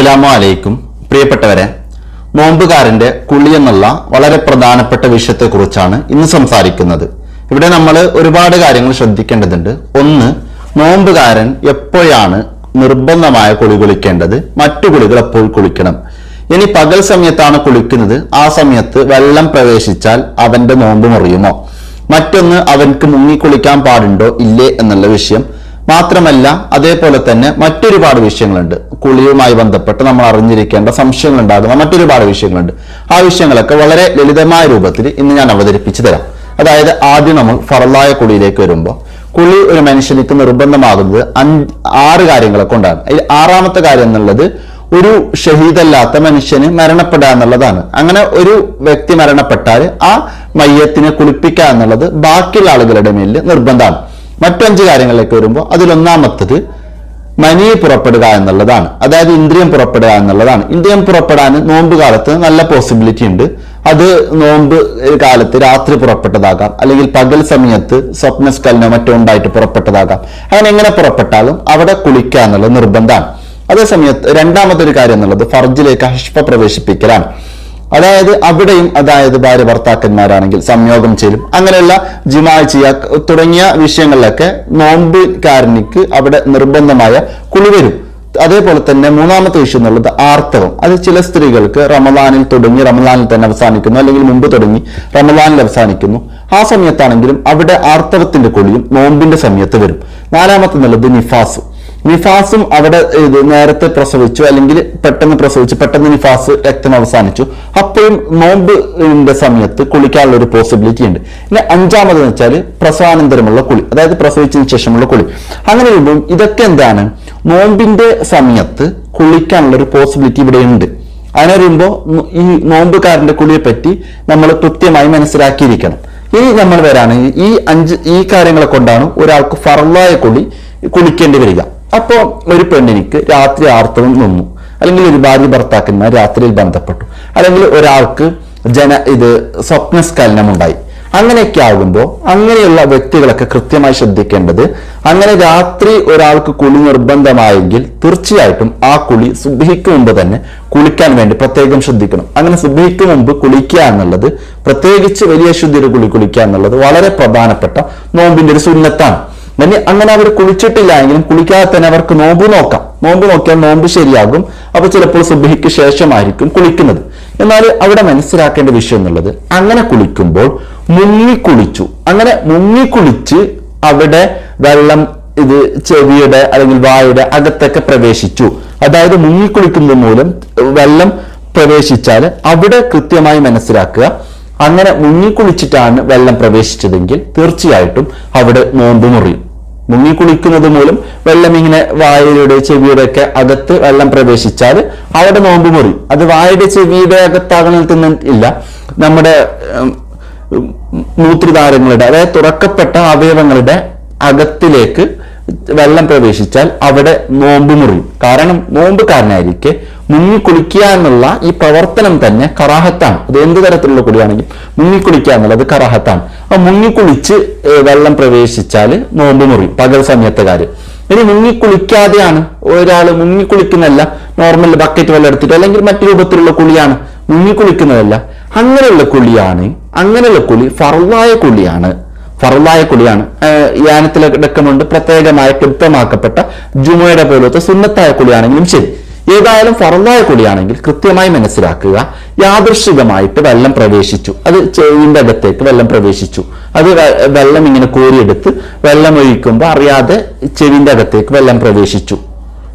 അസ്സലാമു അലൈക്കും. പ്രിയപ്പെട്ടവരെ നോമ്പുകാരന്റെ കുളി എന്നുള്ള വളരെ പ്രധാനപ്പെട്ട വിഷയത്തെക്കുറിച്ചാണ് ഇന്ന് സംസാരിക്കുന്നത്. ഇവിടെ നമ്മൾ ഒരുപാട് കാര്യങ്ങൾ ശ്രദ്ധിക്കേണ്ടതുണ്ട്. ഒന്ന് നോമ്പുകാരൻ എപ്പോഴാണ് നിർബന്ധമായ കുളി കുളിക്കേണ്ടത്? മറ്റു കുളികൾ എപ്പോൾ കുളിക്കണം? ഇനി പകൽ സമയത്താണ് കുളിക്കുന്നത്. ആ സമയത്ത് വെള്ളം പ്രവേശിച്ചാൽ അവന്റെ നോമ്പ് മുറിയുമോ? മറ്റൊന്ന് അവൻക്ക് മുങ്ങി കുളിക്കാൻ പാടുണ്ടോ? ഇല്ലേ? എന്നുള്ള വിഷയം. മാത്രമല്ല അതേപോലെ തന്നെ മറ്റൊരുപാട് വിഷയങ്ങളുണ്ട്. കുളിയുമായി ബന്ധപ്പെട്ട് നമ്മൾ അറിഞ്ഞിരിക്കേണ്ട സംശയങ്ങൾ ഉണ്ടാകുന്ന മറ്റൊരുപാട് വിഷയങ്ങളുണ്ട്. ആ വിഷയങ്ങളൊക്കെ വളരെ ലളിതമായ രൂപത്തിൽ ഇന്ന് ഞാൻ അവതരിപ്പിച്ചു തരാം. അതായത് ആദ്യം നമ്മൾ ഫറലായ കുളിയിലേക്ക് വരുമ്പോൾ കുളി ഒരു മനുഷ്യനിക്ക് നിർബന്ധമാകുന്നത് അഞ്ച് ആറ് കാര്യങ്ങളെ കൊണ്ടാണ്. അതിൽ ആറാമത്തെ കാര്യം എന്നുള്ളത് ഒരു ഷഹീദല്ലാത്ത മനുഷ്യന് മരണപ്പെടുക എന്നുള്ളതാണ്. അങ്ങനെ ഒരു വ്യക്തി മരണപ്പെട്ടാൽ ആ മയ്യത്തിനെ കുളിപ്പിക്കുക എന്നുള്ളത് ബാക്കിയുള്ള ആളുകളുടെ മേലിൽ നിർബന്ധമാണ്. മറ്റഞ്ച് കാര്യങ്ങളിലേക്ക് വരുമ്പോൾ അതിലൊന്നാമത്തത് മനി പുറപ്പെടുക എന്നുള്ളതാണ്. അതായത് ഇന്ദ്രിയം പുറപ്പെടുക എന്നുള്ളതാണ്. ഇന്ദ്രിയം പുറപ്പെടാൻ നോമ്പ് കാലത്ത് നല്ല പോസിബിലിറ്റി ഉണ്ട്. അത് നോമ്പ് കാലത്ത് രാത്രി പുറപ്പെട്ടതാകാം. അല്ലെങ്കിൽ പകൽ സമയത്ത് സ്വപ്നസ്കലനോ മറ്റോ ഉണ്ടായിട്ട് പുറപ്പെട്ടതാകാം. അങ്ങനെ എങ്ങനെ പുറപ്പെട്ടാലും അവിടെ കുളിക്കുക എന്നുള്ളത് നിർബന്ധമാണ്. അതേസമയത്ത് രണ്ടാമത്തെ ഒരു കാര്യം എന്നുള്ളത് ഫർജിലേക്ക് ഹഷ്പ പ്രവേശിപ്പിക്കലാണ്. അതായത് അവിടെയും അതായത് ഭാര്യ ഭർത്താക്കന്മാരാണെങ്കിൽ സംയോഗം ചെയ്യും അങ്ങനെയുള്ള ജിമാ ചെയ്യാ തുടങ്ങിയ വിഷയങ്ങളിലൊക്കെ നോമ്പുകാരനിക്ക് അവിടെ നിർബന്ധമായ കുളി വരും. അതേപോലെ തന്നെ മൂന്നാമത്തെ വിഷയം എന്നുള്ളത് ആർത്തവം. അത് ചില സ്ത്രീകൾക്ക് റമദാനിൽ തുടങ്ങി റമദാനിൽ തന്നെ അവസാനിക്കുന്നു അല്ലെങ്കിൽ മുമ്പ് തുടങ്ങി റമദാനിൽ അവസാനിക്കുന്നു. ആ സമയത്താണെങ്കിലും അവിടെ ആർത്തവത്തിന്റെ കുളിയും നോമ്പിന്റെ സമയത്ത് വരും. നാലാമത്തെ എന്നുള്ളത് നിഫാസ്. നിഫാസും അവിടെ ഇത് നേരത്തെ പ്രസവിച്ചു അല്ലെങ്കിൽ പെട്ടെന്ന് പ്രസവിച്ചു പെട്ടെന്ന് നിഫാസ് രക്തം അവസാനിച്ചു. അപ്പോഴും നോമ്പിന്റെ സമയത്ത് കുളിക്കാനുള്ള ഒരു പോസിബിലിറ്റി ഉണ്ട്. പിന്നെ അഞ്ചാമത് എന്ന് വെച്ചാൽ പ്രസവാനന്തരമുള്ള കുളി അതായത് പ്രസവിച്ചതിന് ശേഷമുള്ള കുളി. അങ്ങനെ വരുമ്പോൾ ഇതൊക്കെ എന്താണ്? നോമ്പിന്റെ സമയത്ത് കുളിക്കാനുള്ള ഒരു പോസിബിലിറ്റി ഇവിടെ ഉണ്ട്. അങ്ങനെ വരുമ്പോൾ ഈ നോമ്പുകാരന്റെ കുളിയെ പറ്റി നമ്മൾ കൃത്യമായി മനസ്സിലാക്കിയിരിക്കണം. ഇനി നമ്മൾ വരാണ് ഈ അഞ്ച് ഈ കാര്യങ്ങളെ കൊണ്ടാണ് ഒരാൾക്ക് ഫറലായ കുളി കുളിക്കേണ്ടി വരിക. അപ്പോൾ ഒരു പെണ്ണിനിക്ക് രാത്രി ആർത്തവം നിന്നു. അല്ലെങ്കിൽ ഒരു ഭാര്യ ഭർത്താക്കന്മാർ രാത്രിയിൽ ബന്ധപ്പെട്ടു. അല്ലെങ്കിൽ ഒരാൾക്ക് ജന ഇത് സ്വപ്നസ്ഖലനം ഉണ്ടായി അങ്ങനെയൊക്കെ ആകുമ്പോൾ അങ്ങനെയുള്ള വ്യക്തികളൊക്കെ കൃത്യമായി ശ്രദ്ധിക്കേണ്ടത് അങ്ങനെ രാത്രി ഒരാൾക്ക് കുളി നിർബന്ധമായെങ്കിൽ തീർച്ചയായിട്ടും ആ കുളി സുബഹിക്ക് മുമ്പ് തന്നെ കുളിക്കാൻ വേണ്ടി പ്രത്യേകം ശ്രദ്ധിക്കണം. അങ്ങനെ സുബഹിക്ക് മുമ്പ് കുളിക്കുക എന്നുള്ളത് പ്രത്യേകിച്ച് വലിയ ശുദ്ധിയുടെ കുളി കുളിക്കുക എന്നുള്ളത് വളരെ പ്രധാനപ്പെട്ട നോമ്പിന്റെ ഒരു സുന്നത്താണ്. ഇനി അങ്ങനെ അവർ കുളിച്ചിട്ടില്ല എങ്കിലും കുളിക്കാതെ തന്നെ അവർക്ക് നോമ്പ് നോക്കാം. നോമ്പ് നോക്കിയാൽ നോമ്പ് ശരിയാകും. അപ്പൊ ചിലപ്പോൾ സുബഹിക്ക് ശേഷമായിരിക്കും കുളിക്കുന്നത്. എന്നാൽ അവിടെ മനസ്സിലാക്കേണ്ട വിഷയം എന്നുള്ളത് അങ്ങനെ കുളിക്കുമ്പോൾ മുങ്ങി കുളിച്ചു. അങ്ങനെ മുങ്ങി കുളിച്ച് അവിടെ വെള്ളം ഇത് ചെവിയുടെ അല്ലെങ്കിൽ വായുടെ അകത്തൊക്കെ പ്രവേശിച്ചു. അതായത് മുങ്ങി മുങ്ങിക്കുളിക്കുന്നത് മൂലം വെള്ളം പ്രവേശിച്ചാൽ അവിടെ കൃത്യമായി മനസ്സിലാക്കുക. അങ്ങനെ മുങ്ങി കുളിച്ചിട്ടാണ് വെള്ളം പ്രവേശിച്ചതെങ്കിൽ തീർച്ചയായിട്ടും അവിടെ നോമ്പ് മുറിയും. മുങ്ങിക്കുളിക്കുന്നത് മൂലം വെള്ളം ഇങ്ങനെ വായയുടെ ചെവിയുടെ ഒക്കെ അകത്ത് വെള്ളം പ്രവേശിച്ചാൽ അവിടെ നോമ്പ് മുറി. അത് വായയുടെ ചെവിയുടെ അകത്താകുന്ന ഇല്ല. നമ്മുടെ മൂത്രധാരങ്ങളുടെ അതായത് തുറക്കപ്പെട്ട അവയവങ്ങളുടെ അകത്തിലേക്ക് വെള്ളം പ്രവേശിച്ചാൽ അവിടെ നോമ്പ് മുറി. കാരണം നോമ്പുകാരനായിരിക്കെ മുങ്ങിക്കുളിക്കുക എന്നുള്ള ഈ പ്രവർത്തനം തന്നെ കറാഹത്താണ്. അത് എന്ത് തരത്തിലുള്ള കുളിയാണെങ്കിൽ മുങ്ങിക്കുളിക്കുക എന്നുള്ളത് കറാഹത്താണ്. ആ മുങ്ങിക്കുളിച്ച് കുളിച്ച് വെള്ളം പ്രവേശിച്ചാൽ നോമ്പ് മുറി പകൽ സമയത്തെ കാര്യം. ഇനി മുങ്ങിക്കുളിക്കാതെയാണ് ഒരാൾ മുങ്ങിക്കുളിക്കുന്നതല്ല നോർമൽ ബക്കറ്റ് വെള്ളം എടുത്തിട്ട് അല്ലെങ്കിൽ മറ്റു രൂപത്തിലുള്ള കുളിയാണ് മുങ്ങിക്കുളിക്കുന്നതല്ല അങ്ങനെയുള്ള കുളിയാണ് അങ്ങനെയുള്ള കുളി ഫറവായ കുളിയാണ്. ഫറുവായ കുളിയാണ്. യാനത്തിലടക്കമുണ്ട് പ്രത്യേകമായ കൃത്യമാക്കപ്പെട്ട ജുമയുടെ പോലത്തെ സുന്നത്തായ കുളിയാണെങ്കിലും ശരി. ഏതായാലും ഫറന്നായ കുടിയാണെങ്കിൽ കൃത്യമായി മനസ്സിലാക്കുക. യാദൃശികമായിട്ട് വെള്ളം പ്രവേശിച്ചു. അത് ചെവിന്റെ അകത്തേക്ക് വെള്ളം പ്രവേശിച്ചു. അത് വെള്ളം ഇങ്ങനെ കോരിയെടുത്ത് വെള്ളം ഒഴിക്കുമ്പോൾ അറിയാതെ ചെവിന്റെ അകത്തേക്ക് വെള്ളം പ്രവേശിച്ചു.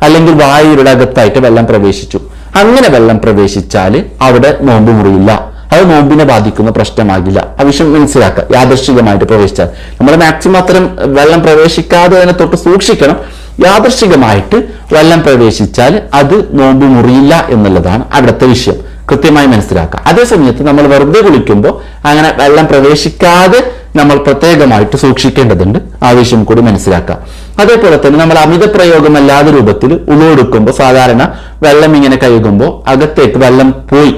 അല്ലെങ്കിൽ വായുരുടെ അകത്തായിട്ട് വെള്ളം പ്രവേശിച്ചു. അങ്ങനെ വെള്ളം പ്രവേശിച്ചാൽ അവിടെ നോമ്പ് മുറിയില്ല. അത് നോമ്പിനെ ബാധിക്കുന്ന പ്രശ്നമാകില്ല. ആ വിഷയം മനസ്സിലാക്കുക. യാദർശികമായിട്ട് പ്രവേശിച്ചാൽ. നമ്മൾ മാക്സിമം അത്തരം വെള്ളം പ്രവേശിക്കാതെ തന്നെ തൊട്ട് സൂക്ഷിക്കണം. യാദർശികമായിട്ട് വെള്ളം പ്രവേശിച്ചാൽ അത് നോമ്പ് മുറിയില്ല എന്നുള്ളതാണ് അവിടുത്തെ വിഷയം. കൃത്യമായി മനസ്സിലാക്കുക. അതേ സമയത്ത് നമ്മൾ വെറുതെ കുളിക്കുമ്പോൾ അങ്ങനെ വെള്ളം പ്രവേശിക്കാതെ നമ്മൾ പ്രത്യേകമായിട്ട് സൂക്ഷിക്കേണ്ടതുണ്ട്. ആ വിഷയം കൂടി മനസ്സിലാക്കുക. അതേപോലെ തന്നെ നമ്മൾ അമിത പ്രയോഗമല്ലാതെ രൂപത്തിൽ ഉളവെടുക്കുമ്പോൾ സാധാരണ വെള്ളം ഇങ്ങനെ കഴുകുമ്പോൾ അകത്തേക്ക് വെള്ളം പോയി.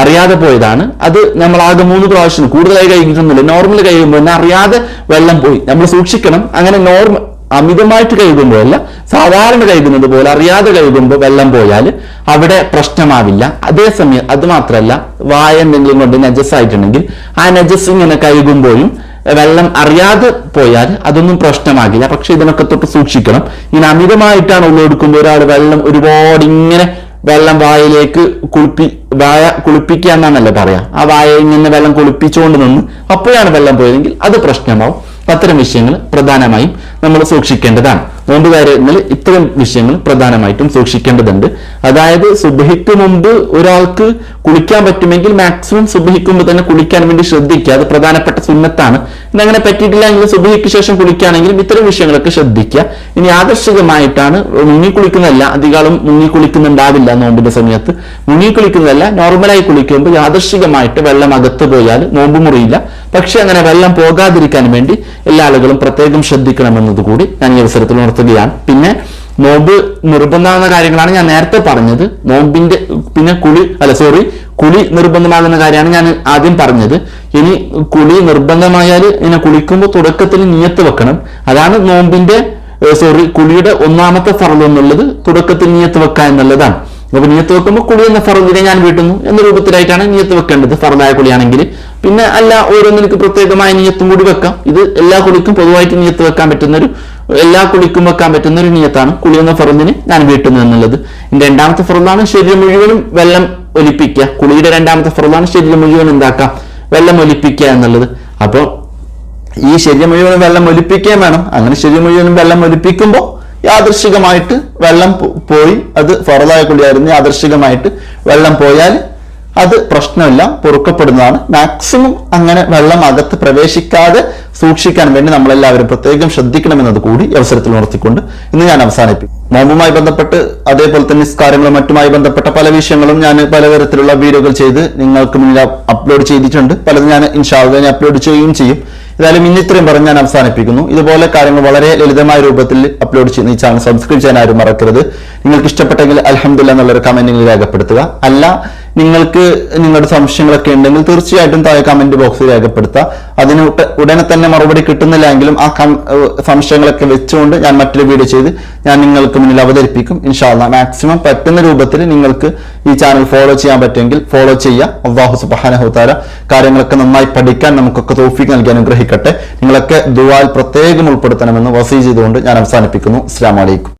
അറിയാതെ പോയതാണ്. അത് നമ്മൾ ആകെ മൂന്ന് പ്രാവശ്യം കൂടുതലായി കഴിക്കുന്നില്ല നോർമൽ കഴിയുമ്പോൾ തന്നെ അറിയാതെ വെള്ളം പോയി. നമ്മൾ സൂക്ഷിക്കണം. അങ്ങനെ നോർമൽ അമിതമായിട്ട് കഴുകുമ്പോഴല്ല സാധാരണ കഴുകുന്നത് പോലെ അറിയാതെ കഴുകുമ്പോൾ വെള്ളം പോയാൽ അവിടെ പ്രശ്നമാവില്ല. അതേസമയം അത് മാത്രമല്ല വായ എന്തെങ്കിലും കൊണ്ട് നജസ് ആയിട്ടുണ്ടെങ്കിൽ ആ നജസ് ഇങ്ങനെ കഴുകുമ്പോഴും വെള്ളം അറിയാതെ പോയാൽ അതൊന്നും പ്രശ്നമാകില്ല. പക്ഷെ ഇതിനൊക്കെ തൊട്ട് സൂക്ഷിക്കണം. ഇങ്ങനെ അമിതമായിട്ടാണ് ഉള്ളെടുക്കുമ്പോൾ ഒരാൾ വെള്ളം ഒരുപാട് ഇങ്ങനെ വെള്ളം വായയിലേക്ക് കുളിപ്പി വായ കുളിപ്പിക്കുക എന്നാണല്ലോ പറയാ. ആ വായയിൽ നിന്ന് വെള്ളം കുളിപ്പിച്ചുകൊണ്ട് നിന്ന് അപ്പോഴാണ് വെള്ളം പോയതെങ്കിൽ അത് പ്രശ്നമാവും. അത്തരം വിഷയങ്ങൾ പ്രധാനമായും നമ്മൾ സൂക്ഷിക്കേണ്ടതാണ്. നോമ്പ് എന്നാൽ ഇത്തരം വിഷയങ്ങൾ പ്രധാനമായിട്ടും സൂക്ഷിക്കേണ്ടതുണ്ട്. അതായത് സുബഹിക്ക് മുമ്പ് ഒരാൾക്ക് കുളിക്കാൻ പറ്റുമെങ്കിൽ മാക്സിമം സുബഹിക്ക് മുമ്പ് തന്നെ കുളിക്കാൻ വേണ്ടി ശ്രദ്ധിക്കുക. അത് പ്രധാനപ്പെട്ട സുന്നത്താണ്. ഇനി അങ്ങനെ പറ്റിയിട്ടില്ല എങ്കിൽ സുബഹിക്ക് ശേഷം കുളിക്കുകയാണെങ്കിലും ഇത്തരം വിഷയങ്ങളൊക്കെ ശ്രദ്ധിക്കുക. ഇനി ആകർഷകമായിട്ടാണ് മുങ്ങി കുളിക്കുന്നതല്ല അധികാളും മുങ്ങി കുളിക്കുന്നുണ്ടാവില്ല നോമ്പിന്റെ സമയത്ത്. മുങ്ങി കുളിക്കുന്നതല്ല നോർമലായി കുളിക്കുമ്പോൾ യാദർശികമായിട്ട് വെള്ളം അകത്ത് പോയാൽ നോമ്പ് മുറിയില്ല. പക്ഷെ അങ്ങനെ വെള്ളം പോകാതിരിക്കാൻ വേണ്ടി എല്ലാ ആളുകളും പ്രത്യേകം ശ്രദ്ധിക്കണമെന്നത് കൂടി ഞാൻ ഈ അവസരത്തിൽ ഉണർത്തുകയാണ് പിന്നെ നോമ്പ് നിർബന്ധമാകുന്ന കാര്യങ്ങളാണ് ഞാൻ നേരത്തെ പറഞ്ഞത്. നോമ്പിന്റെ പിന്നെ കുളി അല്ല സോറി കുളി നിർബന്ധമാകുന്ന കാര്യമാണ് ഞാൻ ആദ്യം പറഞ്ഞത്. ഇനി കുളി നിർബന്ധമായാൽ ഇങ്ങനെ കുളിക്കുമ്പോൾ തുടക്കത്തിൽ നിയത്ത് വെക്കണം. അതാണ് നോമ്പിന്റെ സോറി കുളിയുടെ ഒന്നാമത്തെ ഫറവ് എന്നുള്ളത്. തുടക്കത്തിൽ നിയത്ത് വെക്കുക എന്നുള്ളതാണ്. അപ്പൊ നിയത്ത് വെക്കുമ്പോൾ കുളി എന്ന ഫറദിനെ ഞാൻ വീട്ടുന്നു എന്ന രൂപത്തിലായിട്ടാണ് നിയത്ത് വെക്കേണ്ടത് ഫറലായ കുളിയാണെങ്കിൽ. പിന്നെ അല്ല ഓരോന്നിനും പ്രത്യേകമായ നിയത്തും കൂടി വെക്കാം. ഇത് എല്ലാ കുളിക്കും പൊതുവായിട്ട് നിയത്ത് വെക്കാൻ പറ്റുന്ന ഒരു എല്ലാ കുളിക്കും വെക്കാൻ പറ്റുന്ന ഒരു നിയത്താണ് കുളി എന്ന ഫറദിന് ഞാൻ വീട്ടുന്നു എന്നുള്ളത്. രണ്ടാമത്തെ ഫറദാണ് ശരീരം മുഴുവനും വെള്ളം ഒലിപ്പിക്കുക. കുളിയുടെ രണ്ടാമത്തെ ഫറദാണ് ശരീരം മുഴുവൻ എന്താക്കാം വെള്ളം ഒലിപ്പിക്കുക എന്നുള്ളത്. അപ്പോൾ ഈ ശരീരം മുഴുവനും വെള്ളം ഒലിപ്പിക്കുകയും വേണം. അങ്ങനെ ശരീരം മുഴുവനും വെള്ളം ഒലിപ്പിക്കുമ്പോൾ യാദൃശികമായിട്ട് വെള്ളം പോയി. അത് ഫറദായ കുളിയായിരുന്നു. യാദൃശികമായിട്ട് വെള്ളം പോയാൽ അത് പ്രശ്നമില്ല പൊറുക്കപ്പെടുന്നതാണ്. മാക്സിമം അങ്ങനെ വെള്ളം അകത്ത് പ്രവേശിക്കാതെ സൂക്ഷിക്കാൻ വേണ്ടി നമ്മളെല്ലാവരും പ്രത്യേകം ശ്രദ്ധിക്കണമെന്നത് കൂടി അവസരത്തിൽ ഉണർത്തിക്കൊണ്ട് ഇന്ന് ഞാൻ അവസാനിപ്പിക്കും. നോമ്പുമായി ബന്ധപ്പെട്ട് അതേപോലെ തന്നെ നിസ്കാരങ്ങളും മറ്റുമായി ബന്ധപ്പെട്ട പല വിഷയങ്ങളും ഞാൻ പലതരത്തിലുള്ള വീഡിയോകൾ ചെയ്ത് നിങ്ങൾക്ക് മുന്നിൽ അപ്ലോഡ് ചെയ്തിട്ടുണ്ട്. പലതും ഞാൻ ഇൻഷാല്ല ഞാൻ അപ്ലോഡ് ചെയ്യുകയും ചെയ്യും. ഏതായാലും ഇന്ന് ഇത്രയും പറഞ്ഞ് ഞാൻ അവസാനിപ്പിക്കുന്നു. ഇതുപോലെ കാര്യങ്ങൾ വളരെ ലളിതമായ രൂപത്തിൽ അപ്ലോഡ് ചെയ്യുന്ന ഈ ചാനൽ സബ്സ്ക്രൈബ് ചെയ്യാൻ ആരും മറക്കരുത്. നിങ്ങൾക്ക് ഇഷ്ടപ്പെട്ടെങ്കിൽ അലഹമില്ല എന്നുള്ളൊരു കമന്റ് നിങ്ങൾ രേഖപ്പെടുത്തുക. അല്ല നിങ്ങൾക്ക് നിങ്ങളുടെ സംശയങ്ങളൊക്കെ ഉണ്ടെങ്കിൽ തീർച്ചയായിട്ടും താഴെ കമന്റ് ബോക്സിൽ രേഖപ്പെടുത്തുക. അതിന് ഉടനെ തന്നെ മറുപടി കിട്ടുന്നില്ല എങ്കിലും ആ സംശയങ്ങളൊക്കെ വെച്ചുകൊണ്ട് ഞാൻ മറ്റൊരു വീഡിയോ ചെയ്ത് ഞാൻ നിങ്ങൾക്ക് മുന്നിൽ അവതരിപ്പിക്കും. ഇൻഷാല്ല മാക്സിമം പറ്റുന്ന രൂപത്തിൽ നിങ്ങൾക്ക് ഈ ചാനൽ ഫോളോ ചെയ്യാൻ പറ്റുമെങ്കിൽ ഫോളോ ചെയ്യുക. അള്ളാഹു സുബാനഹുത്താര കാര്യങ്ങളൊക്കെ നന്നായി പഠിക്കാൻ നമുക്കൊക്കെ തോഫിക്ക് നൽകി അനുഗ്രഹിക്കട്ടെ നിങ്ങളൊക്കെ ദുവാൽ പ്രത്യേകം ഉൾപ്പെടുത്തണമെന്ന് വസീ ചെയ്തുകൊണ്ട് ഞാൻ അവസാനിപ്പിക്കുന്നു. അസ്സാം വലൈക്കും